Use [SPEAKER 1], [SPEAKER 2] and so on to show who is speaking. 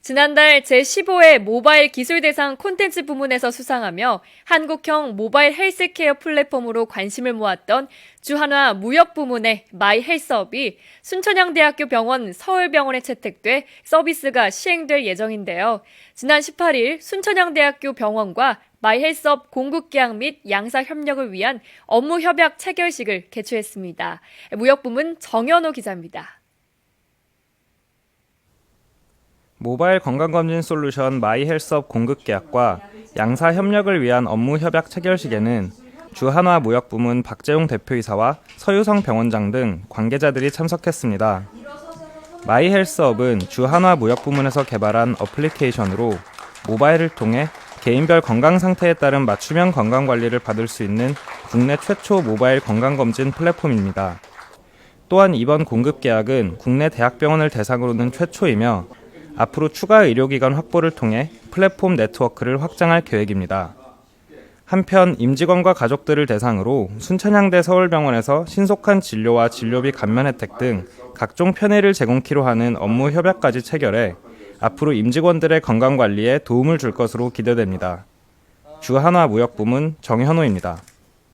[SPEAKER 1] 지난달 제15회 모바일 기술 대상 콘텐츠 부문에서 수상하며 한국형 모바일 헬스케어 플랫폼으로 관심을 모았던 주한화 무역 부문의 마이 헬스업이 순천향대학교 병원 서울병원에 채택돼 서비스가 시행될 예정인데요. 지난 18일 순천향대학교 병원과 마이 헬스업 공급 계약 및 양사 협력을 위한 업무 협약 체결식을 개최했습니다. 무역 부문 정현호 기자입니다.
[SPEAKER 2] 모바일 건강검진 솔루션 마이헬스업 공급 계약과 양사 협력을 위한 업무 협약 체결식에는 주한화 무역부문 박재용 대표이사와 서유성 병원장 등 관계자들이 참석했습니다. 마이헬스업은 주한화 무역부문에서 개발한 어플리케이션으로 모바일을 통해 개인별 건강 상태에 따른 맞춤형 건강 관리를 받을 수 있는 국내 최초 모바일 건강검진 플랫폼입니다. 또한 이번 공급 계약은 국내 대학병원을 대상으로는 최초이며 앞으로 추가 의료기관 확보를 통해 플랫폼 네트워크를 확장할 계획입니다. 한편 임직원과 가족들을 대상으로 순천향대 서울병원에서 신속한 진료와 진료비 감면 혜택 등 각종 편의를 제공키로 하는 업무 협약까지 체결해 앞으로 임직원들의 건강 관리에 도움을 줄 것으로 기대됩니다. 주한화 무역부문 정현호입니다.